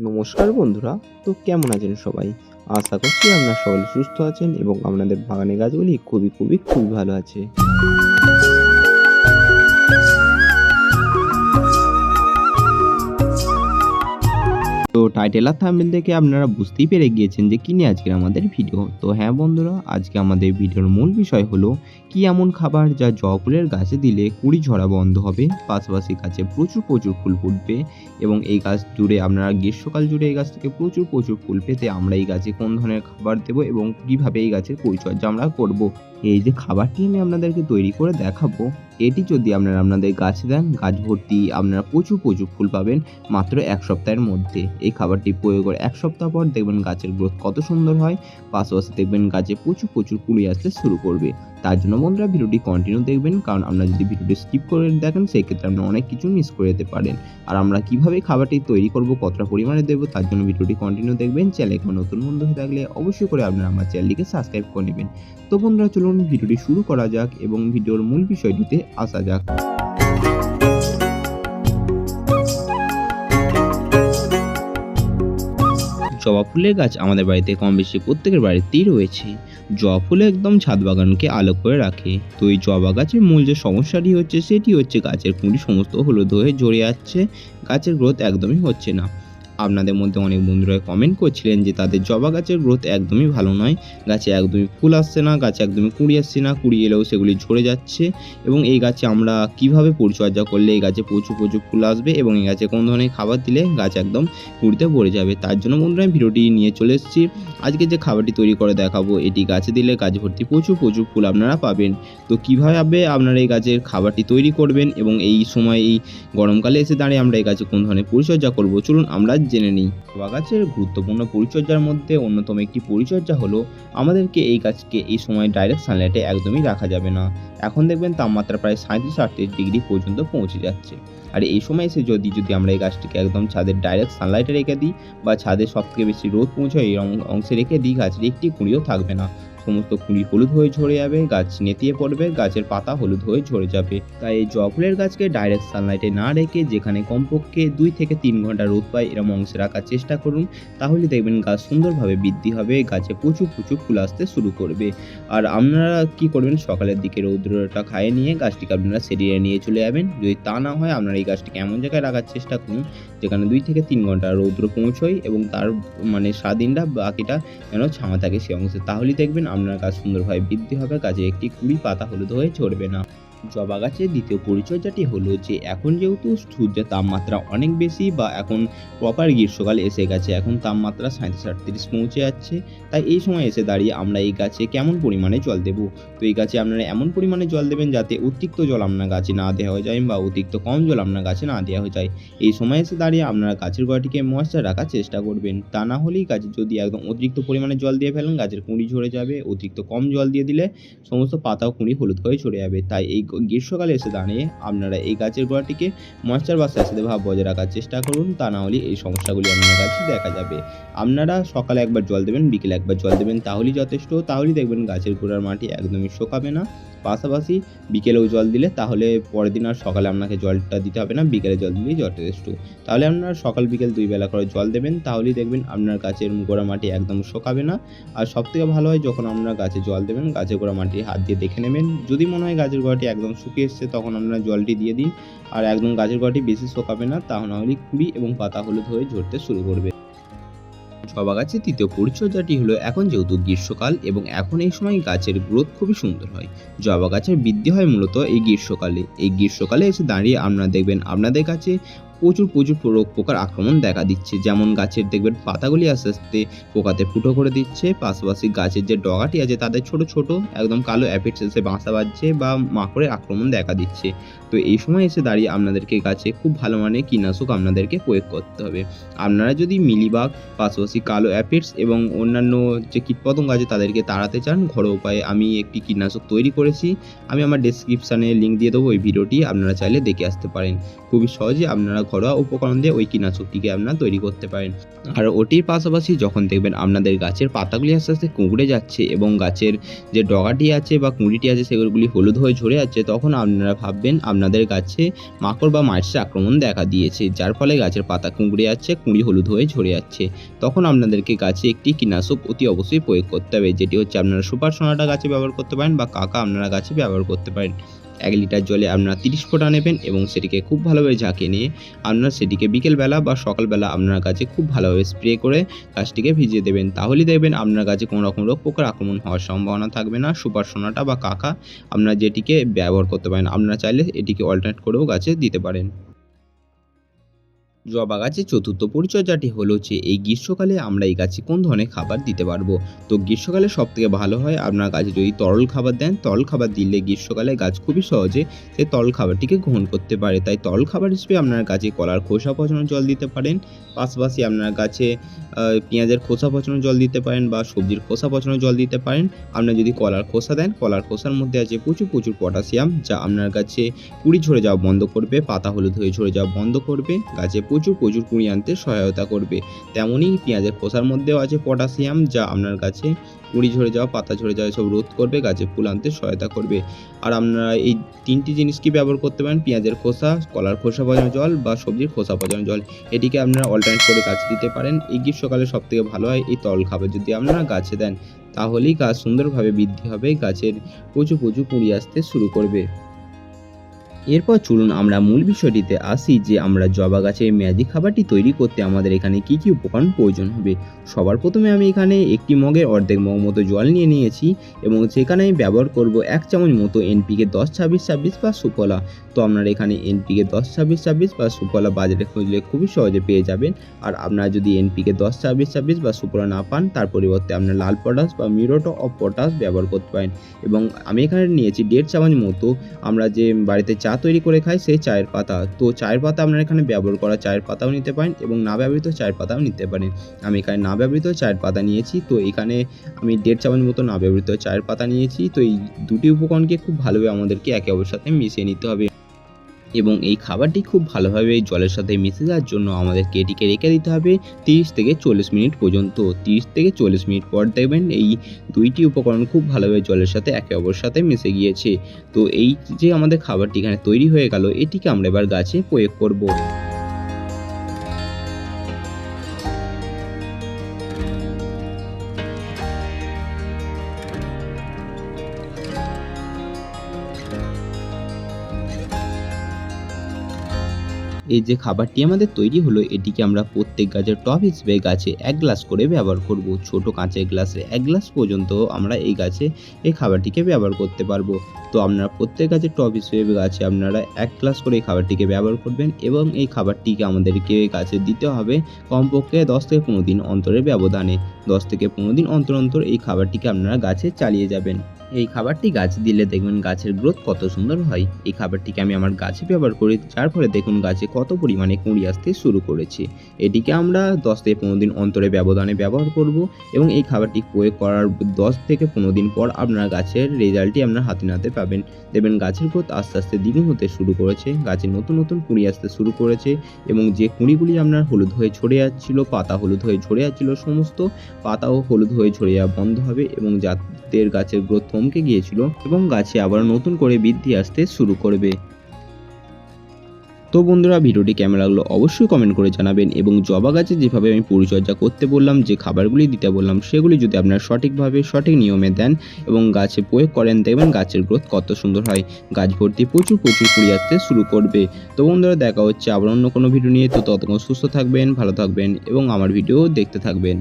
নমস্কার বন্ধুরা, তো কেমন আছেন সবাই? আশা করছি আপনারা সকলে সুস্থ আছেন এবং আপনাদের বাগানে গাছগুলি খুবই খুবই খুবই ভালো আছে। টাইটেল আর থাম্বনেল দেখে আপনারা বুঝতেই পেরে গিয়েছেন যে কি নিয়ে আজকের আমাদের ভিডিও তো হ্যাঁ বন্ধুরা, আজকে আমাদের ভিডিওর মূল বিষয় হলো, কি এমন খাবার যা জবা ফুলের গাছে দিলে কুড়ি ঝরা বন্ধ হবে, পাশাপাশি গাছে প্রচুর প্রচুর ফুল ফুটবে এবং এই গাছ জুড়ে আপনারা গ্রীষ্মকাল জুড়ে এই গাছ থেকে প্রচুর প্রচুর ফুল পেতে আমরা এই গাছে কোন ধরনের খাবার দেবো এবং কীভাবে এই গাছের পরিচর্যা আমরা করব। এই যে খাবারটি আমি আপনাদেরকে তৈরি করে দেখাবো, এটি যদি আপনারা আপনাদের গাছে দেন, গাছ ভর্তি আপনারা প্রচুর প্রচুর ফুল পাবেন মাত্র এক সপ্তাহের মধ্যে। এই খাবারটি প্রয়োগ করে এক সপ্তাহ পর দেখবেন গাছের গ্রোথ কত সুন্দর হয়, পাশাপাশি দেখবেন গাছে প্রচুর প্রচুর কুড়ি আসতে শুরু করবে। তার জন্য বন্ধুরা ভিডিওটি কন্টিনিউ দেখবেন, কারণ আপনারা যদি ভিডিওটি স্কিপ করে দেখেন সেই ক্ষেত্রে আপনারা অনেক কিছু মিস করে যেতে পারেন। আর আমরা কীভাবে খাবারটি তৈরি করব, কতটা পরিমাণে দেবো, তার জন্য ভিডিওটি কন্টিনিউ দেখবেন। চ্যানেলে কোনো নতুন বন্ধু হয়ে থাকলে অবশ্যই করে আপনারা আমার চ্যানেলটিকে সাবস্ক্রাইব করে নেবেন। তো বন্ধুরা, চলুন ভিডিওটি শুরু করা যাক এবং ভিডিওর মূল বিষয়টিতে আসা যাক। জবা ফুলের গাছ আমাদের বাড়িতে কম বেশি প্রত্যেকের বাড়িতেই রয়েছে। জবা ফুল একদম ছাদ বাগানকে আলো করে রাখে। তো এই জবা গাছের মূল যে সমস্যাটি হচ্ছে, সেটি হচ্ছে গাছের কুঁড়ি সমস্ত হলুদ হয়ে ঝরে যাচ্ছে গাছের গ্রোথ একদমই হচ্ছে না। আপনাদের মধ্যে অনেক বন্ধুরা কমেন্ট করছিলেন যে তাদের জবা গাছের গ্রোথ একদমই ভালো নয়। গাছে একদমই ফুল আসছে না, গাছে একদমই কুড়ি আসছে না, কুড়ি এলেও সেগুলি ঝরে যাচ্ছে এবং এই গাছে আমরা কীভাবে পরিচর্যা করলে এই গাছে প্রচুর প্রচুর ফুল আসবে এবং এই গাছে কোন ধরনের খাবার দিলে গাছ একদম কুড়িতে ভরে যাবে। তার জন্য বন্ধুরা আমি ভিডিওটি নিয়ে চলে এসেছি। আজকে যে খাবারটি তৈরি করে দেখাবো, এটি গাছে দিলে গাছ ভর্তি প্রচুর প্রচুর ফুল আপনারা পাবেন। তো কীভাবে আপনারা এই গাছের খাবারটি তৈরি করবেন এবং এই সময় এই গরমকালে এসে দাঁড়িয়ে আমরা এই গাছে কোন ধরনের পরিচর্যা করব, চলুন আমরা জেনে নিই। জবা গাছের গুরুত্বপূর্ণ পরিচর্যার মধ্যে অন্যতম একটি পরিচর্যা হলো, আমাদেরকে এই গাছকে এই সময় ডাইরেক্ট সানলাইটে একদমই রাখা যাবে না। এখন দেখবেন তাপমাত্রা প্রায় সাঁত্রিশ আটত্রিশ ডিগ্রি পর্যন্ত পৌঁছে যাচ্ছে। আর এই সময় এসে যদি যদি আমরা এই গাছটিকে একদম ছাদের ডাইরেক্ট সানলাইটে রেখে দিই বা ছাদের সব থেকে বেশি রোদ পৌঁছায়, এই অংশে রেখে দিই, গাছের একটি কুঁড়িও থাকবে না। সমস্ত কুঁড়ি হলুদ হয়ে ঝরে যাবে, গাছ নেতিয়ে পড়বে, গাছের পাতা হলুদ হয়ে ঝরে যাবে। তাই এই জবা গাছকে ডাইরেক্ট সানলাইটে না রেখে যেখানে কমপক্ষে দুই থেকে তিন ঘণ্টা রোদ পায় এরকম অংশে রাখার চেষ্টা করুন। তাহলে দেখবেন গাছ সুন্দরভাবে বৃদ্ধি হবে, গাছে প্রচুর প্রচুর ফুল আসতে শুরু করবে। আর আপনারা কি করবেন? সকালের দিকে রৌদ্রটা খাইয়ে নিয়ে গাছটিকে আপনারা সেরিয়ে নিয়ে চলে যাবেন। যদি তা না হয়, আপনারা এই গাছটিকে এমন জায়গায় রাখার চেষ্টা করুন যেখানে দুই থেকে তিন ঘণ্টা রৌদ্র পৌঁছয় এবং তার মানে স্বাধীনটা বাকিটা যেন ছামা থাকে সে অংশে। তাহলেই দেখবেন আপনার গাছ সুন্দরভাবে বৃদ্ধি হবে, গাছে একটি কুড়ি পাতা হলুদ হয়ে ঝরবে না। জবা গাছের দ্বিতীয় পরিচর্যাটি হলো যে, এখন যেহেতু সূর্যের তাপমাত্রা অনেক বেশি বা এখন প্রপার গ্রীষ্মকাল এসে গেছে, এখন তাপমাত্রা সাঁত্রিশ আটত্রিশ পৌঁছে যাচ্ছে, তাই এই সময় এসে দাঁড়িয়ে আমরা এই গাছে কেমন পরিমাণে জল দেব? তো এই গাছে আপনারা এমন পরিমাণে জল দেবেন যাতে অতিরিক্ত জল আপনার গাছে না দেওয়া যায় বা অতিরিক্ত কম জল আপনার গাছে না দেওয়া হয়ে যায়। এই সময় এসে দাঁড়িয়ে আপনারা গাছের গোড়াটিকে ময়েশ্চার রাখার চেষ্টা করবেন। তা না হলেই গাছে যদি একদম অতিরিক্ত পরিমাণে জল দিয়ে ফেলেন, গাছের কুঁড়ি ঝরে যাবে, অতিরিক্ত কম জল দিয়ে দিলে সমস্ত পাতা ও কুঁড়ি হলুদ হয়ে ঝরে যাবে। তাই এই গ্রীষ্মকালে এসে দাঁড়িয়ে আপনারা এই গাছের গোড়াটিকে ময়েশ্চার বা স্যাঁতস্যাঁতে ভাব বজায় রাখার চেষ্টা করুন। তা না হলে এই সমস্যাগুলি আপনার কাছে দেখা যাবে। আপনারা সকালে একবার জল দেবেন, বিকেলে একবার জল দেবেন, তাহলেই যথেষ্ট। তাহলেই দেখবেন গাছের গোড়ার মাটি একদমই শোকাবে না। পাশাপাশি বিকেলেও জল দিলে তাহলে পরের দিন আর সকালে আপনাকে জলটা দিতে হবে না, বিকেলে জল দিলেই যথেষ্ট তাহলে আপনারা সকাল বিকেল দুই বেলা করে জল দেবেন, তাহলেই দেখবেন আপনার গাছের গোড়া মাটি একদম শোকাবে না। আর সব থেকে ভালো হয় যখন আপনারা গাছে জল দেবেন, গাছের গোড়া মাটি হাত দিয়ে দেখে নেবেন। যদি মনে হয় গাছের গোড়াটি একদম শুকিয়ে এসছে, তখন আপনারা জলটি দিয়ে দিন। আর একদম গাছের গোড়াটি বেশি শোকাবে না, তা না হলে কুড়ি এবং পাতা হলুদ হয়ে ঝরতে শুরু করবে। জবা গাছের তৃতীয় পরিচর্যাটি হলো, এখন যেহেতু গ্রীষ্মকাল এবং এখন এই সময় গাছের গ্রোথ খুবই সুন্দর হয়। জবা গাছের বৃদ্ধি হয় মূলত এই গ্রীষ্মকালে। এই গ্রীষ্মকালে এসে দাঁড়িয়ে আপনারা দেখবেন, আপনাদের কাছে প্রচুর প্রচুর রোগ পোকার আক্রমণ দেখা দিচ্ছে। যেমন গাছের দেখবেন পাতাগুলি আস্তে আস্তে পোকাতে ফুটো করে দিচ্ছে, পাশাপাশি গাছের যে ডগাটি আছে তাদের ছোট ছোট একদম কালো অ্যাপিডস এসে বাসা বাজছে বা মাকড়ের আক্রমণ দেখা দিচ্ছে। তো এই সময় এসে দাঁড়িয়ে আপনাদেরকে গাছে খুব ভালো মানের কীটনাশক আপনাদেরকে প্রয়োগ করতে হবে। আপনারা যদি মিলিবাগ, পাশাপাশি কালো অ্যাপিডস এবং অন্যান্য যে কীটপতঙ্গ আছে তাদেরকে তাড়াতে চান, ঘরোয়া উপায়ে আমি একটি কীটনাশক তৈরি করেছি। আমি আমার ডেসক্রিপশানে লিঙ্ক দিয়ে দেবো, ওই ভিডিওটি আপনারা চাইলে দেখে আসতে পারেন। খুবই সহজে আপনারা ঘরোয়া উপকরণ দিয়ে ওই কীটনাশকটিকে আপনারা তৈরি করতে পারেন। আর ওটির পাশাপাশি যখন দেখবেন আপনাদের গাছের পাতাগুলি আস্তে আস্তে কুঁকড়ে যাচ্ছে এবং গাছের যে ডগাটি আছে বা কুঁড়িটি আছে সেগুলি হলুদ হয়ে ঝরে যাচ্ছে, তখন আপনারা ভাববেন আপনাদের গাছে মাকড় বা মাছির আক্রমণ দেখা দিয়েছে, যার ফলে গাছের পাতা কুঁকড়ে যাচ্ছে, কুঁড়ি হলুদ হয়ে ঝরে যাচ্ছে। তখন আপনাদেরকে গাছে একটি কীটনাশক অতি অবশ্যই প্রয়োগ করতে হবে, যেটি হচ্ছে আপনারা সুপার সোনাটা গাছে ব্যবহার করতে পারেন বা কাকা আপনারা গাছে ব্যবহার করতে পারেন। এক লিটার জলে আপনারা তিরিশ ফোঁটা নেবেন এবং সেটিকে খুব ভালোভাবে ঝাঁকে নিয়ে আপনারা সেটিকে বিকেলবেলা বা সকালবেলা আপনার গাছে খুব ভালোভাবে স্প্রে করে গাছটিকে ভিজিয়ে দেবেন। তাহলেই দেখবেন আপনার গাছে কোনো রকম রোগ পোকার আক্রমণ হওয়ার সম্ভাবনা থাকবে না। সুপার সোনাটা বা কাকা আপনারা যেটিকে ব্যবহার করতে পারেন, আপনারা চাইলে এটিকে অল্টারনেট করেও গাছে দিতে পারেন। জবা গাছের চতুর্থ পরিচর্যাটি হলো যে এই গ্রীষ্মকালে আমরা এই গাছে কোন ধরনের খাবার দিতে পারব। তো গ্রীষ্মকালে সব থেকে ভালো হয় আপনার গাছে যদি তরল খাবার দেন, তরল খাবার দিলে গ্রীষ্মকালে গাছ খুবই সহজে সেই তরল খাবারটিকে গ্রহণ করতে পারে। তাই তরল খাবার হিসেবে আপনার গাছে কলার খোসা পচানো জল দিতে পারেন, পাশাপাশি আপনার গাছে পেঁয়াজের খোসা পচানো জল দিতে পারেন বা সবজির খোসা পচানো জল দিতে পারেন। আপনার যদি কলার খোসা দেন, কলার খোসার মধ্যে আছে প্রচুর প্রচুর পটাশিয়াম যা আপনার গাছে কুড়ি ঝরে যাওয়া বন্ধ করবে, পাতা হলুদ হয়ে ঝরে যাওয়া বন্ধ করবে, গাছে প্রচুর প্রচুর কুড়ি আনতে সহায়তা করবে। তেমনই পেঁয়াজের খোসার মধ্যেও আছে পটাশিয়াম, যা আপনার গাছে কুড়ি ঝরে যাওয়া, পাতা ঝরে যাওয়া সব রোধ করবে, গাছে ফুল আনতে সহায়তা করবে। আর আপনারা এই তিনটি জিনিস কি ব্যবহার করতে পারেন? পেঁয়াজের খোসা, কলার খোসা পচানো জল বা সবজির খোসা পচানো জল। এটিকে আপনারা অল্টারনেট করে গাছে দিতে পারেন। এই গ্রীষ্মকালে সব থেকে ভালো হয় এই তরল খাবার যদি আপনারা গাছে দেন, তাহলেই গাছ সুন্দরভাবে বৃদ্ধি হবে, গাছের প্রচুর প্রচুর কুড়ি আসতে শুরু করবে। এরপর চলুন আমরা মূল বিষয়টিতে আসি যে আমরা জবা গাছের ম্যাজিক খাবারটি তৈরি করতে আমাদের এখানে কি কি উপকরণ প্রয়োজন হবে। সবার প্রথমে আমি এখানে একটি মগের অর্ধেক মগ মতো জল নিয়ে নিয়েছি এবং সেখানে আমি ব্যবহার করব এক চামচ মতো এনপিকে দশ ছাব্বিশ ছাব্বিশ বা সুফলা। তো আপনারা এখানে এনপিকে দশ ছাব্বিশ ছাব্বিশ বা সুফলা বাজারে খুঁজলে খুবই সহজে পেয়ে যাবেন। আর আপনারা যদি এনপিকে দশ ছাব্বিশ ছাব্বিশ বা সুফলা না পান, তার পরিবর্তে আপনারা লাল পটাশ বা মিরোটো অফ পটাশ ব্যবহার করতে পারেন। এবং আমি এখানে নিয়েছি দেড় চামচ মতো। আমরা যে বাড়িতে চা তৈরি করে খায় সেই চায়ের পাতা। তো চায়ের পাতা আপনারা এখানে ব্যবহার করা চায়ের পাতাও নিতে পারেন এবং না ব্যবহৃত চায়ের পাতাও নিতে পারেন। আমি এখানে না ব্যবহৃত চায়ের পাতা নিয়েছি, তো এখানে আমি দেড় চামচ মতো না ব্যবহৃত চায়ের পাতা নিয়েছি। তো এই দুটি উপকরণকে খুব ভালোভাবে আমাদেরকে একে অপরের সাথে মিশিয়ে নিতে হবে। এবং এই খাবারটি খুব ভালোভাবে জলের সাথে মিশে যাওয়ার জন্য আমাদেরকে এটিকে রেখে দিতে হবে তিরিশ থেকে চল্লিশ মিনিট পর্যন্ত। তিরিশ থেকে চল্লিশ মিনিট পর দেখবেন এই দুইটি উপকরণ খুব ভালোভাবে জলের সাথে একে অপরের সাথে মিশে গিয়েছে। তো এই যে আমাদের খাবারটি এখানে তৈরি হয়ে গেল, এটিকে আমরা এবার গাছে প্রয়োগ করব। এই যে খাবারটি আমাদের তৈরি হলো, এটিকে আমরা প্রত্যেক গাছের টপ হিসেবে গাছে এক গ্লাস করে ব্যবহার করব। ছোট কাঁচের গ্লাসে এক গ্লাস পর্যন্ত আমরা এই গাছে এই খাবারটিকে ব্যবহার করতে পারব। তো আপনারা প্রত্যেক গাছের টপ হিসেবে গাছে আপনারা এক গ্লাস করে এই খাবারটিকে ব্যবহার করবেন এবং এই খাবারটিকে আমাদেরকে গাছে দিতে হবে কমপক্ষে দশ থেকে পনেরো দিন অন্তরের ব্যবধানে। দশ থেকে পনেরো দিন অন্তর অন্তর এই খাবারটিকে আপনারা গাছে চালিয়ে যাবেন। এই খাবারটি গাছে দিলে দেখবেন গাছের গ্রোথ কত সুন্দর হয়। এই খাবারটিকে আমি আমার গাছে ব্যবহার করি, যার ফলে দেখুন গাছে কত পরিমাণে কুঁড়ি আসতে শুরু করেছে। এটিকে আমরা দশ থেকে পনেরো দিন অন্তরে ব্যবধানে ব্যবহার করব এবং এই খাবারটি প্রয়োগ করার দশ থেকে পনেরো দিন পর আপনার গাছের রেজাল্টটি আপনার হাতে নাতে পাবেন। দেখবেন গাছের গ্রোথ আস্তে আস্তে দ্বিগুণ হতে শুরু করেছে, গাছে নতুন নতুন কুঁড়ি আসতে শুরু করেছে এবং যে কুঁড়িগুলি আপনার হলুদ হয়ে ঝরে যাচ্ছিল, পাতা হলুদ হয়ে ঝরে যাচ্ছিল, সমস্ত পাতাও হলুদ হয়ে ঝরে যাওয়া বন্ধ হবে এবং যাদের গাছের গ্রোথ থমকে গিয়েছিল এবং গাছে আবার নতুন করে বৃদ্ধি আসতে শুরু করবে। তো বন্ধুরা, ভিডিওটি কেমন লাগল অবশ্যই কমেন্ট করে জানাবেন এবং জবা গাছে যেভাবে আমি পরিচর্যা করতে বললাম, যে খাবারগুলি দিতে বললাম, সেগুলি যদি আপনারা সঠিকভাবে, সঠিক নিয়মে দেন এবং গাছে প্রয়োগ করেন, দেখবেন গাছের গ্রোথ কত সুন্দর হয়। গাছ ভর্তি প্রচুর প্রচুর কুড়ি আসতে শুরু করবে। তো বন্ধুরা, দেখা হচ্ছে আবার অন্য কোনো ভিডিও নিয়ে। তো ততক্ষণ সুস্থ থাকবেন, ভালো থাকবেন এবং আমার ভিডিও দেখতে থাকবেন।